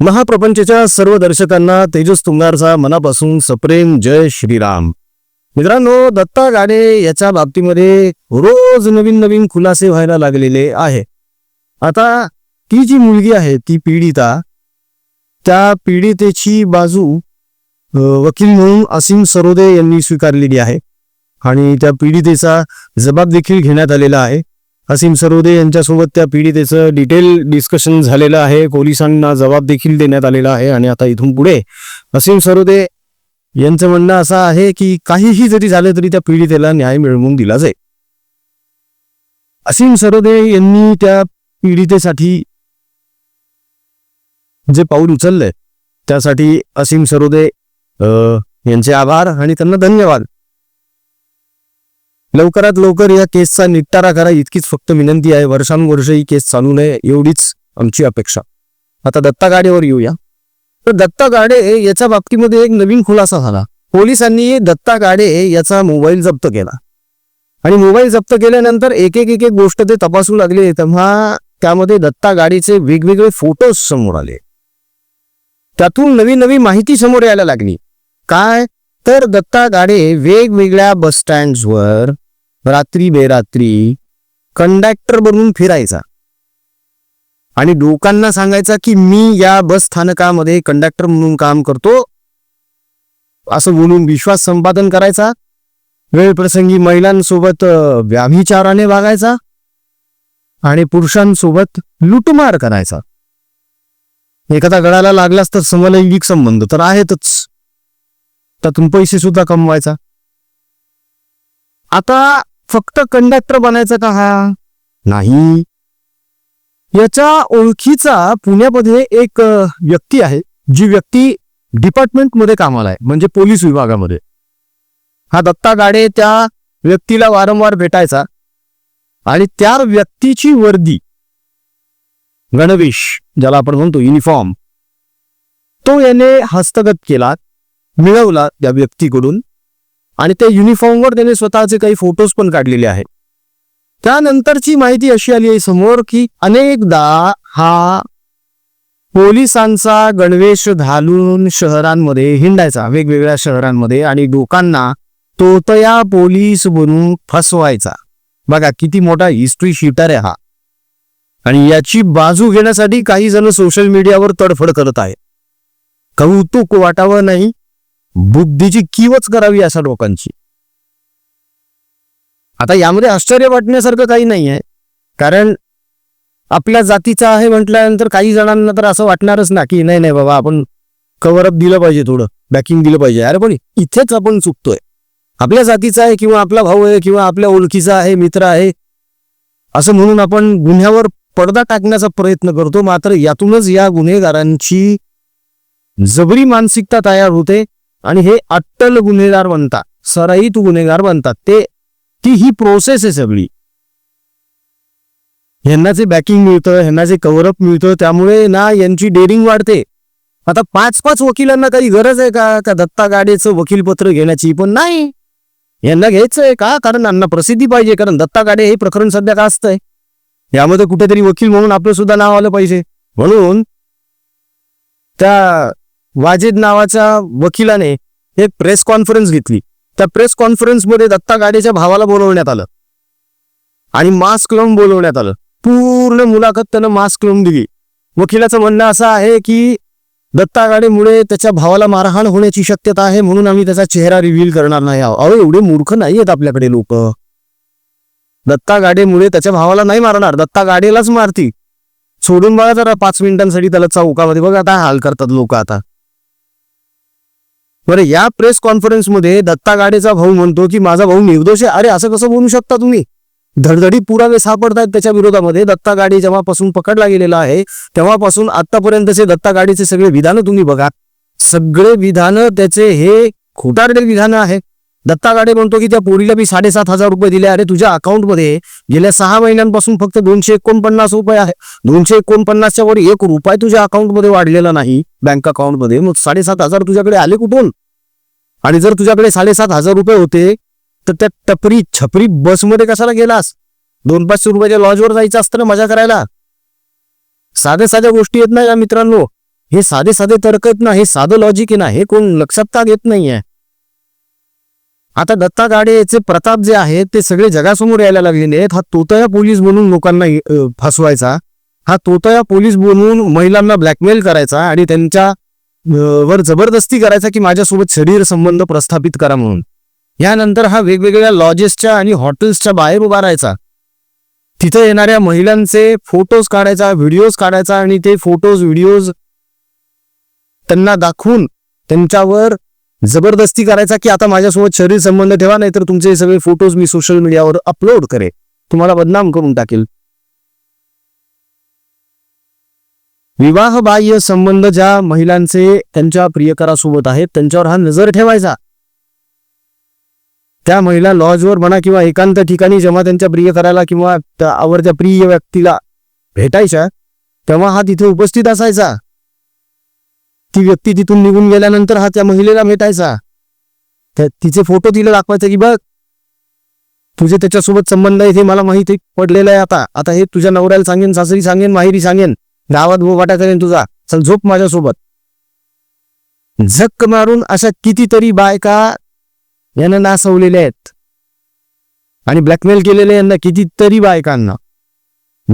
महाप्रपंचच्या सर्व दर्शकांना तेजस तुंगारचा मनापासून सप्रेम जय श्रीराम. मित्रांनो दत्ता गाडे याच्या बाबतीमध्ये रोज नवीन नवीन खुलासे व्हायला लागलेले आहे. आता ती जी मुलगी आहे ती पीडिता त्या पीडितेची बाजू वकील म्हणून असीम सरोदे यांनी स्वीकारलेली आहे. आणि त्या पीडितेचा जबाब देखील घेण्यात आलेला आहे. असीम सरोदे यांच्यासोबत त्या पीडितेचं डिटेल डिस्कशन झालेलं आहे. पोलिसांना जबाब देखील देण्यात आलेला आहे आणि आता इथून पुढे असीम सरोदे यांचं म्हणणं असं आहे की काहीही जरी झालं तरी त्या पीडितेला न्याय मिळवून दिला जाईल. असीम सरोदे यांनी त्या पीडितेसाठी जे पाऊल उचललंय त्यासाठी असीम सरोदे यांचे आभार आणि त्यांना धन्यवाद. लवकरात लवकर या केसचा निपटारा करा. इतकीच फक्त विनंती आहे. वर्षानुवर्ष ही केस चालू नये. एवढीच आमची अपेक्षा. आता दत्ता गाडेवर येऊया. तर दत्ता गाडे याच्या बाबतीमध्ये एक नवीन खुलासा झाला. पोलिसांनी दत्ता गाडे याचा मोबाईल जप्त केला. आणि मोबाईल जप्त केल्यानंतर एक एक एक एक गोष्ट ते तपासू लागले. तेव्हा त्यामध्ये दत्ता गाडीचे वेगवेगळे फोटोज समोर आले. त्यातून नवीन नवीन माहिती समोर यायला लागली. काय? तर दत्ता गाडे वेगवेगळ्या बस स्टँड्सवर रात्री बेरात्री कंडक्टर बनून फिरायचा. आणि लोकांना सांगायचा की मी या बस स्थानकामध्ये कंडक्टर म्हणून काम करतो. असं बोलून विश्वास संपादन करायचा. वेळ प्रसंगी महिलांसोबत व्याभिचाराने वागायचा. आणि पुरुषांसोबत लुटमार करायचा. एखादा गळाला लागलास तर समलैंगिक संबंध तर आहेतच. त्यातून पैसे सुद्धा कमवायचा. आता फक्त कंडक्टर बनायचं का हा? नाही. याच्या ओळखीचा पुण्यामध्ये एक व्यक्ती आहे जी व्यक्ती डिपार्टमेंटमध्ये कामाला आहे म्हणजे पोलीस विभागामध्ये. हा दत्ता गाडे त्या व्यक्तीला वारंवार भेटायचा आणि त्या व्यक्तीची वर्दी गणवेश ज्याला आपण म्हणतो युनिफॉर्म तो याने हस्तगत केला मिळवला त्या व्यक्तीकडून. आणि त्या युनिफॉर्मवर त्याने स्वतःचे काही फोटोज पण काढलेले आहेत. त्यानंतरची माहिती अशी आली आहे समोर की अनेकदा हा पोलिसांचा गणवेश घालून शहरांमध्ये हिंडायचा वेगवेगळ्या शहरांमध्ये आणि लोकांना तोतया पोलीस बनून फसवायचा. बघा किती मोठा हिस्ट्री शीटर आहे हा. आणि याची बाजू घेण्यासाठी काही जण सोशल मीडियावर तडफड करत आहे कौतुक वाटावं नाही. बुद्धीची किवच करावी अशा लोकांची. आता यामध्ये आश्चर्य वाटण्यासारखं काही नाही आहे कारण आपल्या जातीचा आहे म्हटल्यानंतर काही जणांना तर असं वाटणारच ना की नाही नाही बाबा आपण कव्हरअप दिलं पाहिजे थोडं बॅकिंग दिलं पाहिजे. अरे पण इथेच आपण चुकतोय. आपल्या जातीचा आहे किंवा आपला भाऊ आहे किंवा आपल्या ओळखीचा आहे मित्र आहे असं म्हणून आपण गुन्ह्यावर पडदा टाकण्याचा प्रयत्न करतो. मात्र यातूनच या गुन्हेगारांची जबरी मानसिकता तयार होते. आणि हे अट्टल गुन्हेगार बनतात सराईत गुन्हेगार बनतात ते ती ही प्रोसेस आहे सगळी. ह्यांना जे बॅकिंग मिळतं यांनाचे जे कव्हरअप मिळतं त्यामुळे ना यांची डेअरिंग वाढते. आता पाच पाच वकिलांना काही गरज आहे का? का दत्ता गाडेचं वकीलपत्र घेण्याची? पण नाही. यांना घ्यायचंय का? कारण यांना प्रसिद्धी पाहिजे कारण दत्ता गाडे हे प्रकरण सध्या का असतंय? यामध्ये कुठेतरी वकील म्हणून आपलं सुद्धा नाव आलं पाहिजे. म्हणून त्या वाजेद नावाच्या वकिलाने एक प्रेस कॉन्फरन्स घेतली. त्या प्रेस कॉन्फरन्समध्ये दत्ता गाडेच्या भावाला बोलवण्यात आलं. आणि मास्क लावून बोलवण्यात आलं. पूर्ण मुलाखत त्यानं मास्क लावून दिली. वकिलाचं म्हणणं असं आहे की दत्ता गाडेमुळे त्याच्या भावाला मारहाण होण्याची शक्यता आहे म्हणून आम्ही त्याचा चेहरा रिव्हील करणार नाही अहो एवढे मूर्ख नाही आहेत आपल्याकडे लोक. दत्ता गाडेमुळे त्याच्या भावाला नाही मारणार. दत्ता गाडेलाच मारती सोडून बघा जरा पाच मिनिटांसाठी त्याला चौकामध्ये बघा आता हाल करतात लोक आता. बरं या प्रेस कॉन्फरन्समध्ये दत्ता गाडेचा भाऊ म्हणतो की माझा भाऊ निर्दोष आहे. अरे असं कसं बोलू शकता तुम्ही? धडधडी पुरावे सापडतायत त्याच्या विरोधामध्ये. दत्ता गाडी जेव्हापासून पकडला गेलेला आहे तेव्हापासून आतापर्यंतचे दत्ता गाडीचे सगळे विधानं तुम्ही बघा. सगळे विधानं त्याचे हे खोटारडे विधानं आहे दत्ता गाडे म्हणतो की त्या पोरीला मी साडेसात हजार रुपये दिले. अरे तुझ्या अकाउंटमध्ये गेल्या सहा महिन्यांपासून फक्त दोनशे एकोणपन्नास रुपये आहे. दोनशे एकोणपन्नासच्या वर एक रुपये तुझ्या अकाउंटमध्ये वाढलेला नाही. बँक अकाउंटमध्ये मग साडेसात हजार तुझ्याकडे आले कुठून? आणि जर तुझ्याकडे साडेसात हजार रुपये होते तर त्या टपरी छपरी बसमध्ये कशाला गेलास? दोन पाचशे रुपयाच्या लॉजवर जायचं असतं ना मजा करायला? साध्या साध्या गोष्टी येत नाही या मित्रांनो. हे साधे साधे तर्क आहेत ना हे साधं लॉजिक आहे ना हे कोण लक्षात का घेत नाहीये? आता दत्ता गाडेचे प्रताप जे आहेत ते सगळे जगासमोर यायला लागलेले आहेत. हा तोतया पोलीस बनून लोकांना फसवायचा. हा तोतया पोलीस बनवून महिलांना ब्लॅकमेल करायचा आणि त्यांच्या वर जबरदस्ती करायचा की माझ्यासोबत शरीर संबंध प्रस्थापित करा म्हणून. यानंतर हा वेगवेगळ्या लॉजेसच्या आणि हॉटेल्सच्या बाहेर उभा राहायचा. तिथे येणाऱ्या महिलांचे फोटोज काढायचा व्हिडिओज काढायचा आणि ते फोटोज व्हिडिओज त्यांना दाखवून त्यांच्यावर जबरदस्ती करायचा की आता माझ्यासोबत शरीर संबंध ठेवा नाहीतर तुमचे सगळे फोटोज मी सोशल मीडियावर अपलोड करे तुम्हाला बदनाम करून टाकेल. विवाहबाह्य संबंध ज्या महिलांचे त्यांच्या प्रियकरासोबत आहेत त्यांच्यावर हा नजर ठेवायचा. त्या महिला लॉजवर म्हणा किंवा एकांत ठिकाणी जेव्हा त्यांच्या प्रियकराला किंवा त्या आवडत्या प्रिय व्यक्तीला भेटायच्या तेव्हा हा तिथे उपस्थित असायचा. ती व्यक्ती तिथून निघून गेल्यानंतर हा त्या महिलेला भेटायचा. त्या तिचे फोटो तिला दाखवायचे की बघ तुझे त्याच्यासोबत संबंध आहेत हे मला माहिती पडलेलं आहे आता. आता हे तुझ्या नवऱ्याला सांगेन सासरी सांगेन माहेरी सांगेन. गावात बोबाटा करेन तुझा. चल झोप माझ्यासोबत. झक्क मारून अशा कितीतरी बायका यांना नासवलेल्या आहेत. आणि ब्लॅकमेल केलेले यांना कितीतरी बायकांना.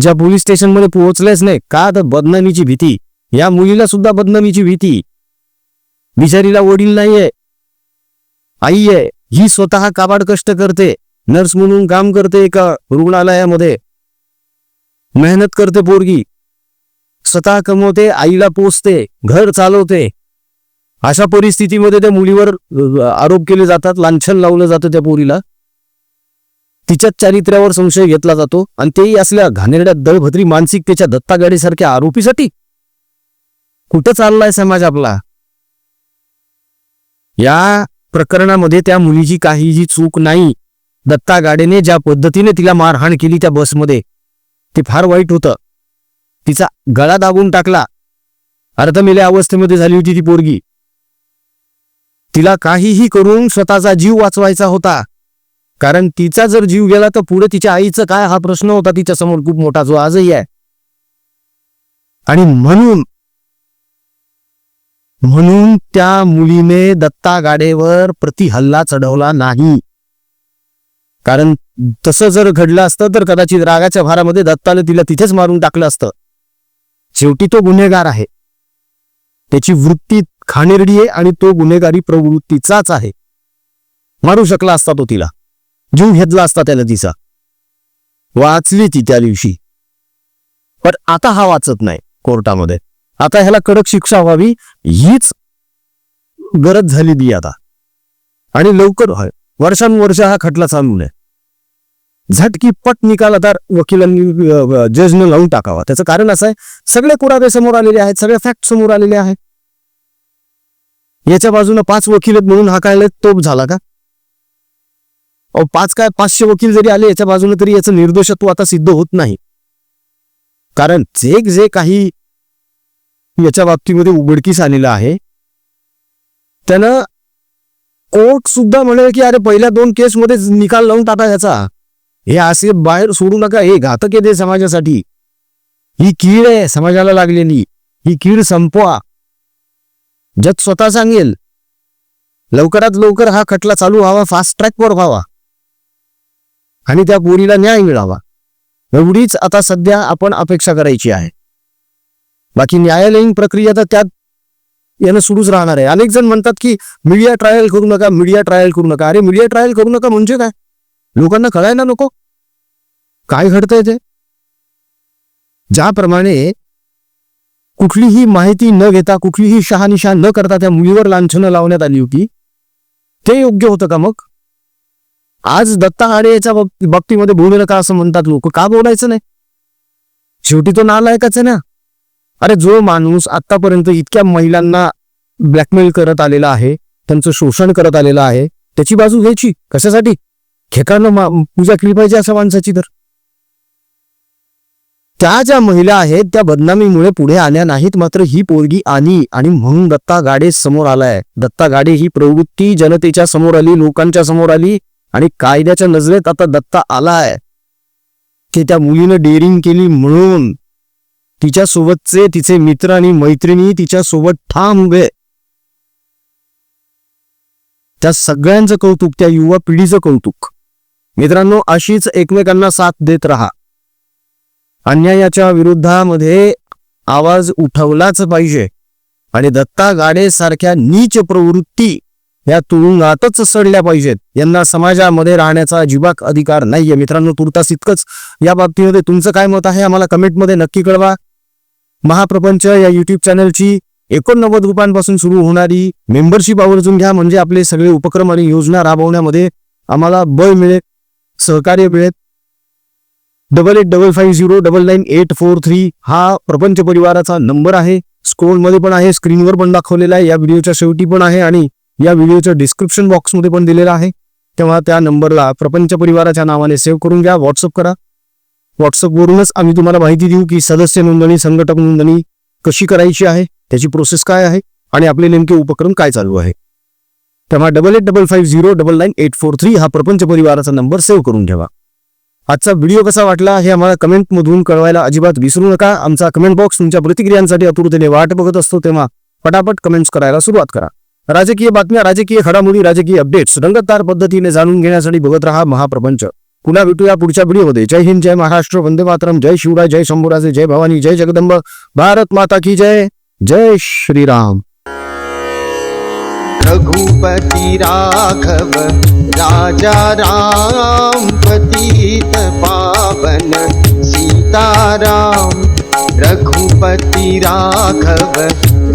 ज्या पोलीस स्टेशनमध्ये पोहोचलेच नाही का तर बदनामीची भीती. या मुलीला सुद्धा बदनामीची भीती. बिचारीला वडील नाहीये. आई आहे ही स्वतः काबाड कष्ट करते. नर्स म्हणून काम करते एका रुग्णालयामध्ये. मेहनत करते पोरगी. स्वतः कमवते आईला पोचते घर चालवते. अशा परिस्थितीमध्ये त्या मुलीवर आरोप केले जातात लांछन लावलं जातं त्या पोरीला. तिच्याच चारित्र्यावर संशय घेतला जातो आणि तेही असल्या घाणेरड्या दळभद्री मानसिकतेच्या दत्तागाडीसारख्या आरोपीसाठी. कुठं चाललाय समाज आपला? या प्रकरणामध्ये त्या मुलीची काहीही चूक नाही. दत्ता गाडेने ज्या पद्धतीने तिला मारहाण केली त्या बसमध्ये ते फार वाईट होतं. तिचा गळा दाबून टाकला. अर्धमेल्या अवस्थेमध्ये झाली होती ती पोरगी. तिला काहीही करून स्वतःचा जीव वाचवायचा होता. कारण तिचा जर जीव गेला तर पुढे तिच्या आईचं काय हा प्रश्न होता तिच्यासमोर? खूप मोठा जो आजही आहे. आणि म्हणून म्हणून त्या मुलीने दत्ता गाडेवर प्रतिहल्ला चढवला नाही. कारण तसं जर घडलं असतं तर कदाचित रागाच्या भारामध्ये दत्ताने तिला तिथेच मारून टाकलं असतं. शेवटी तो गुन्हेगार आहे. त्याची वृत्ती खाणेरडी आहे आणि तो गुन्हेगारी प्रवृत्तीचाच आहे. मारू शकला असता तो तिला. जीव घेतला असता त्याला तिचा. वाचली ती त्या दिवशी. पण आता हा वाचत नाही कोर्टामध्ये. आता ह्याला कडक शिक्षा व्हावी हीच गरज झाली दी आता. आणि लवकर वर्षानुवर्ष हा खटला चालू आहे झटकी पट निकाल आता वकिलांनी जजनं लावून टाकावा. त्याचं कारण असं आहे सगळे पुरावे समोर आलेले आहेत सगळे फॅक्ट समोर आलेले आहेत. याच्या बाजूने पाच वकील आहेत म्हणून हा काय तोप झाला का? अहो पाच काय पाचशे वकील जरी आले याच्या बाजूने तरी याचं निर्दोषत्व आता सिद्ध होत नाही. कारण जे जे काही याच्या बाबतीमध्ये उघडकीस आलेलं आहे. त्यानं कोर्ट सुद्धा म्हणेल की अरे पहिल्या दोन केसमध्ये निकाल लावून टाका याचा. हे असे बाहेर सोडू नका. हे घातक आहे ते समाजासाठी. ही कीड आहे समाजाला लागलेली. ही कीड संपवा. जग स्वतः सांगेल लवकरात लवकर हा खटला चालू व्हावा फास्ट ट्रॅकवर व्हावा. आणि त्या पोरीला न्याय मिळावा. एवढीच आता सध्या आपण अपेक्षा करायची आहे. बाकी न्यायालयीन प्रक्रिया तर त्यात यानं सुरूच राहणार आहे. अनेक जण म्हणतात की मीडिया ट्रायल करू नका मीडिया ट्रायल करू नका. अरे मीडिया ट्रायल करू नका म्हणजे काय? लोकांना कळायला नको. काय घडतंय ते? ज्याप्रमाणे कुठलीही माहिती न घेता कुठलीही शहानिशा न करता त्या मुलीवर लांछनं लावण्यात आली होती ते योग्य होतं का मग? आज दत्ता आडे याच्या बाबतीमध्ये बोलू नका असं म्हणतात लोक. का बोलायचं नाही? शेवटी तो नालायकच आहे ना. अरे जो माणूस आतापर्यंत इतक्या महिलांना ब्लॅकमेल करत आलेला आहे त्यांचं शोषण करत आलेलं आहे त्याची बाजू घ्यायची? कशासाठी? खेकानं पूजा केली पाहिजे अशा माणसाची तर. त्या ज्या महिला आहेत त्या बदनामीमुळे पुढे आल्या नाहीत मात्र ही पोरगी आली आणि म्हणून दत्ता गाडे समोर आलाय. दत्ता गाडे ही प्रवृत्ती जनतेच्या समोर आली लोकांच्या समोर आली आणि कायद्याच्या नजरेत आता दत्ता आलाय. की त्या मुलीनं डेअरिंग केली म्हणून. तिच्यासोबतचे तिचे मित्र आणि मैत्रिणी तिच्या सोबत ठाम उभे. त्या सगळ्यांचं कौतुक त्या युवा पिढीचं कौतुक. मित्रांनो अशीच एकमेकांना साथ देत राहा. अन्यायाच्या विरुद्धामध्ये आवाज उठवलाच पाहिजे. आणि दत्ता गाडे सारख्या नीच प्रवृत्ती या तुरुंगातच सडल्या पाहिजेत. यांना समाजामध्ये राहण्याचा अजिबात अधिकार नाहीये. मित्रांनो तुर्तास इतकंच. या बाबतीमध्ये तुमचं काय मत आहे? आम्हाला कमेंटमध्ये नक्की कळवा. महाप्रपंच या युट्यूब चॅनलची एकोणनव्वद रुपयांपासून सुरू होणारी मेंबरशिप आवर्जून घ्या. म्हणजे आपले सगळे उपक्रम आणि योजना राबवण्यामध्ये आम्हाला बळ मिळेल सहकार्य मिळेल. Double eight double five zero double nine eight four three हा प्रपंच परिवाराचा नंबर आहे. स्क्रोलमध्ये पण आहे स्क्रीनवर पण दाखवलेला आहे. या व्हिडिओच्या शेवटी पण आहे आणि या व्हिडिओच्या डिस्क्रिप्शन बॉक्समध्ये पण दिलेला आहे. तेव्हा त्या नंबरला प्रपंच परिवाराच्या नावाने सेव्ह करून घ्या. व्हॉट्सअप करा. व्हॉट्सअपवरूनच आम्ही तुम्हाला माहिती देऊ की सदस्य नोंदणी संघटक नोंदणी कशी करायची आहे त्याची प्रोसेस काय आहे आणि आपले नेमके उपक्रम काय चालू आहे. तेव्हा double eight double five zero double nine eight four three हा प्रपंच परिवाराचा नंबर सेव्ह करून ठेवा. आजचा व्हिडिओ कसा वाटला हे आम्हाला कमेंटमधून कळवायला अजिबात विसरू नका. आमचा कमेंट बॉक्स तुमच्या प्रतिक्रियांसाठी आतुरतेने वाट बघत असतो तेव्हा पटापट कमेंट्स करायला सुरुवात करा. राजकीय बातम्या राजकीय घडामोडी राजकीय अपडेट्स रंगतदार पद्धतीने जाणून घेण्यासाठी बघत रहा महाप्रपंच. पुन्हा भेटूया पुढच्या व्हिडिओमध्ये जय हिंद, जय महाराष्ट्र, वंदे मातरम, जय शिवराय, जय शंभूराजे, जय भवानी, जय जगदंब. भारत माता की जय. जय श्रीराम. रघुपति राघव, राजा राम पतित पावन, सीताराम। रघुपति राघव,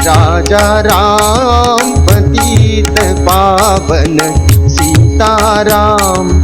राजा राम पतित पावन, सीताराम।